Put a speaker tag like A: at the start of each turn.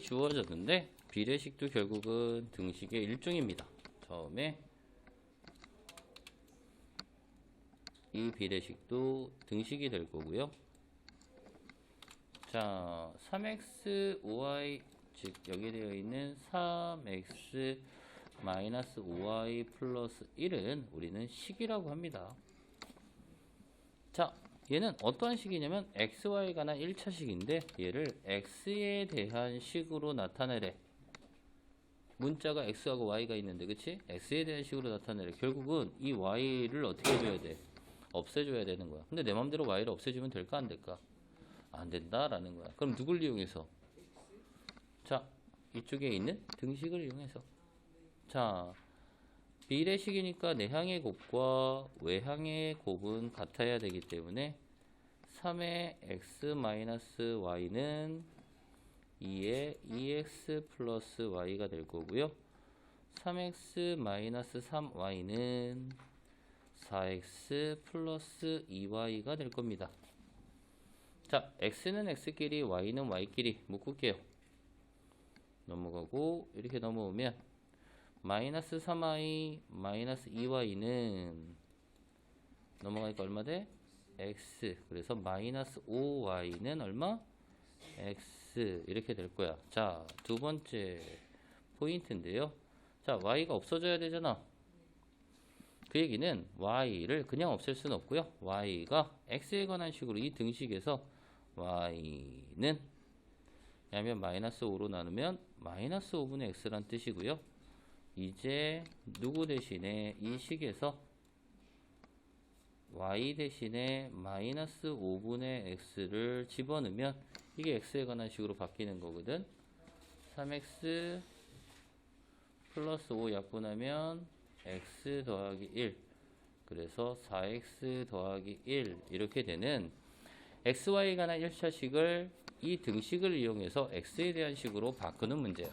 A: 주어졌는데 비례식도 결국은 등식의 일종입니다. 처음에 이 비례식도 등식이 될 거고요. 자, 3x 5y 즉 여기 되어 있는 3x 마이너스 5y 플러스 1은 우리는 식이라고 합니다. 자, 얘는 어떠한 식이냐면 xy에 관한 1차식인데 얘를 x에 대한 식으로 나타내래. 문자가 x하고 y가 있는데 그치? x에 대한 식으로 나타내래. 결국은 이 y를 어떻게 해줘야 돼? 없애줘야 되는 거야. 근데 내 맘대로 y를 없애주면 될까 안 될까? 안 된다 라는 거야. 그럼 누굴 이용해서? 자, 이쪽에 있는 등식을 이용해서. 자, 비례식이니까 내향의 곱과 외향의 곱은 같아야 되기 때문에 3의 x-y는 2의 2x 플러스 y가 될 거고요. 3x-3y는 4x 플러스 2y가 될 겁니다. 자, x는 x끼리, y는 y끼리 묶을게요. 넘어가고 이렇게 넘어오면 마이너스 3y 마이너스 2y는 넘어가니까 얼마 돼? x. 그래서 마이너스 5y는 얼마? x. 이렇게 될 거야. 자 두 번째 포인트인데요. 자 y가 없어져야 되잖아. 그 얘기는 y를 그냥 없앨 수는 없고요. y가 x에 관한 식으로 이 등식에서 y는 왜냐하면 마이너스 5로 나누면 마이너스 5분의 x란 뜻이고요 이제 누구 대신에 이 식에서 y 대신에 마이너스 5분의 x를 집어넣으면 이게 x에 관한 식으로 바뀌는 거거든. 3x 플러스 5 약분하면 x 더하기 1 그래서 4x 더하기 1 이렇게 되는 xy에 관한 1차식을 이 등식을 이용해서 x에 대한 식으로 바꾸는 문제야